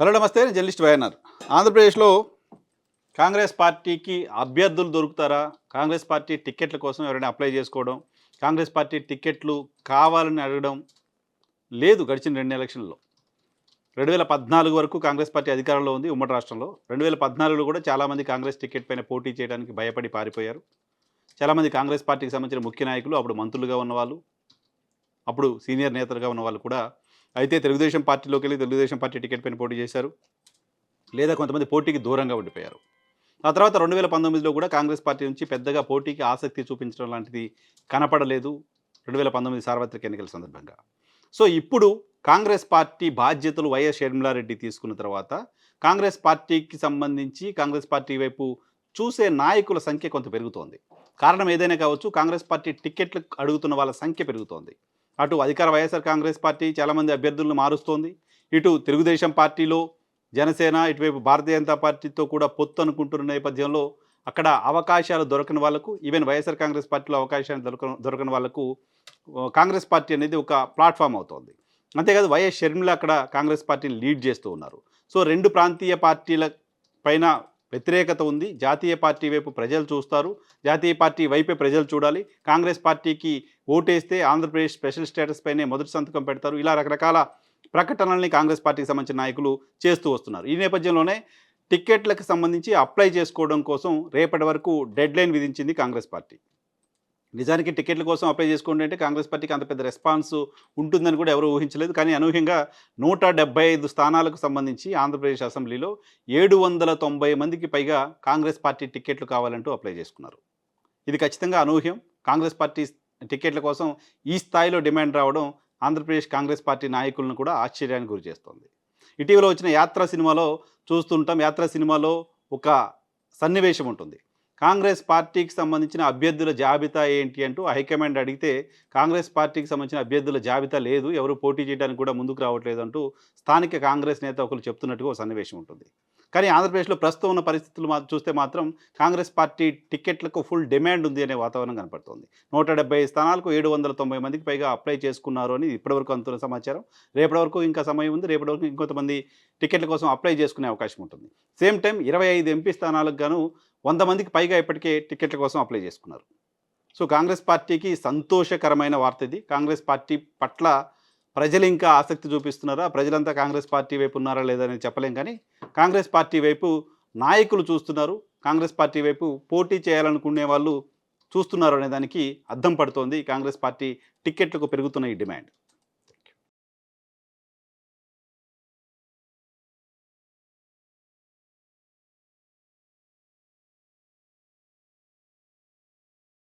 Hello నమస్తే నేను journalist YNR. ఆంధ్రప్రదేశ్లో కాంగ్రెస్ పార్టీకి అభ్యర్థులు దొరుకుతారా? కాంగ్రెస్ పార్టీ టిక్కెట్ల కోసం ఎవరైనా అప్లై చేసుకోవడం కాంగ్రెస్ పార్టీ టిక్కెట్లు కావాలని అడగడం లేదు గడిచిన రెండు ఎలక్షన్లో. రెండు వేల పద్నాలుగు వరకు కాంగ్రెస్ పార్టీ అధికారంలో ఉంది ఉమ్మడి రాష్ట్రంలో. రెండు వేల పద్నాలుగులో కూడా చాలామంది కాంగ్రెస్ టికెట్ పైన పోటీ చేయడానికి భయపడి పారిపోయారు. చాలామంది కాంగ్రెస్ పార్టీకి సంబంధించిన ముఖ్య నాయకులు అప్పుడు మంత్రులుగా ఉన్నవాళ్ళు అప్పుడు సీనియర్ నేతలుగా ఉన్న వాళ్ళు కూడా అయితే తెలుగుదేశం పార్టీలోకి వెళ్ళి తెలుగుదేశం పార్టీ టికెట్ పైన పోటీ చేశారు. లేదా కొంతమంది పోటీకి దూరంగా ఉండిపోయారు. ఆ తర్వాత రెండు వేల పంతొమ్మిదిలో కూడా కాంగ్రెస్ పార్టీ నుంచి పెద్దగా పోటీకి ఆసక్తి చూపించడం లాంటిది కనపడలేదు రెండు వేల పంతొమ్మిది సార్వత్రిక ఎన్నికల సందర్భంగా. సో ఇప్పుడు కాంగ్రెస్ పార్టీ బాధ్యతలు వైఎస్ షర్మిలారెడ్డి తీసుకున్న తర్వాత కాంగ్రెస్ పార్టీకి సంబంధించి కాంగ్రెస్ పార్టీ వైపు చూసే నాయకుల సంఖ్య కొంత పెరుగుతోంది. కారణం ఏదైనా కావచ్చు కాంగ్రెస్ పార్టీ టికెట్లు అడుగుతున్న వాళ్ళ సంఖ్య పెరుగుతోంది. అటు అధికార వైఎస్ఆర్ కాంగ్రెస్ పార్టీ చాలామంది అభ్యర్థులను మారుస్తోంది. ఇటు తెలుగుదేశం పార్టీలో జనసేన ఇటువైపు భారతీయ జనతా పార్టీతో కూడా పొత్తు అనుకుంటున్న నేపథ్యంలో అక్కడ అవకాశాలు దొరకని వాళ్ళకు ఈవెన్ వైఎస్ఆర్ కాంగ్రెస్ పార్టీలో అవకాశాలు దొరక దొరకని వాళ్ళకు కాంగ్రెస్ పార్టీ అనేది ఒక ప్లాట్ఫామ్ అవుతోంది. అంతేకాదు వైఎస్ షర్మిల అక్కడ కాంగ్రెస్ పార్టీని లీడ్ చేస్తూ ఉన్నారు. సో రెండు ప్రాంతీయ పార్టీల పైన వ్యతిరేకత ఉంది. జాతీయ పార్టీ వైపు ప్రజలు చూస్తారు. జాతీయ పార్టీ వైపే ప్రజలు చూడాలి. కాంగ్రెస్ పార్టీకి ఓటేస్తే ఆంధ్రప్రదేశ్ స్పెషల్ స్టేటస్ పైనే మొదటి సంతకం పెడతారు. ఇలా రకరకాల ప్రకటనల్ని కాంగ్రెస్ పార్టీకి సంబంధించిన నాయకులు చేస్తూ వస్తున్నారు. ఈ నేపథ్యంలోనే టిక్కెట్లకు సంబంధించి అప్లై చేసుకోవడం కోసం రేపటి వరకు డెడ్ లైన్ విధించింది కాంగ్రెస్ పార్టీ. నిజానికి టికెట్ల కోసం అప్లై చేసుకోండి అంటే కాంగ్రెస్ పార్టీకి అంత పెద్ద రెస్పాన్స్ ఉంటుందని కూడా ఎవరు ఊహించలేదు. కానీ అనూహ్యంగా నూట డెబ్బై ఐదు స్థానాలకు సంబంధించి ఆంధ్రప్రదేశ్ అసెంబ్లీలో ఏడు వందల తొంభై మందికి పైగా కాంగ్రెస్ పార్టీ టికెట్లు కావాలంటూ అప్లై చేసుకున్నారు. ఇది ఖచ్చితంగా అనూహ్యం. కాంగ్రెస్ పార్టీ టికెట్ల కోసం ఈ స్థాయిలో డిమాండ్ రావడం ఆంధ్రప్రదేశ్ కాంగ్రెస్ పార్టీ నాయకులను కూడా ఆశ్చర్యానికి గురి చేస్తోంది. ఇటీవల వచ్చిన యాత్ర సినిమాలో చూస్తుంటాం. యాత్ర సినిమాలో ఒక సన్నివేశం ఉంటుంది. కాంగ్రెస్ పార్టీకి సంబంధించిన అభ్యర్థుల జాబితా ఏంటి అంటూ హైకమాండ్ అడిగితే కాంగ్రెస్ పార్టీకి సంబంధించిన అభ్యర్థుల జాబితా లేదు ఎవరు పోటీ చేయడానికి కూడా ముందుకు రావట్లేదు అంటూ స్థానిక కాంగ్రెస్ నేత ఒకరు చెప్తున్నట్టుగా ఒక సన్నివేశం ఉంటుంది. కానీ ఆంధ్రప్రదేశ్లో ప్రస్తుతం ఉన్న పరిస్థితులు మా చూస్తే మాత్రం కాంగ్రెస్ పార్టీ టికెట్లకు ఫుల్ డిమాండ్ ఉంది అనే వాతావరణం కనపడుతుంది. నూట డెబ్బై స్థానాలకు ఏడు వందల తొంభై మందికి పైగా అప్లై చేసుకున్నారు అని ఇప్పటివరకు అందుతున్న సమాచారం. రేపటి వరకు ఇంకా సమయం ఉంది. రేపటి వరకు ఇంకొంతమంది టికెట్ల కోసం అప్లై చేసుకునే అవకాశం ఉంటుంది. సేమ్ టైం ఇరవై ఐదు ఎంపీ స్థానాలకు గాను వంద మందికి పైగా ఇప్పటికే టికెట్ల కోసం అప్లై చేసుకున్నారు. సో కాంగ్రెస్ పార్టీకి సంతోషకరమైన వార్త ఇది. కాంగ్రెస్ పార్టీ పట్ల ప్రజలు ఇంకా ఆసక్తి చూపిస్తున్నారా? ప్రజలంతా కాంగ్రెస్ పార్టీ వైపు ఉన్నారా లేదని చెప్పలేం కానీ కాంగ్రెస్ పార్టీ వైపు నాయకులు చూస్తున్నారు. కాంగ్రెస్ పార్టీ వైపు పోటీ చేయాలనుకునే వాళ్ళు చూస్తున్నారు అనే దానికి అర్థం పడుతోంది. కాంగ్రెస్ పార్టీ టికెట్లకు పెరుగుతున్న ఈ డిమాండ్.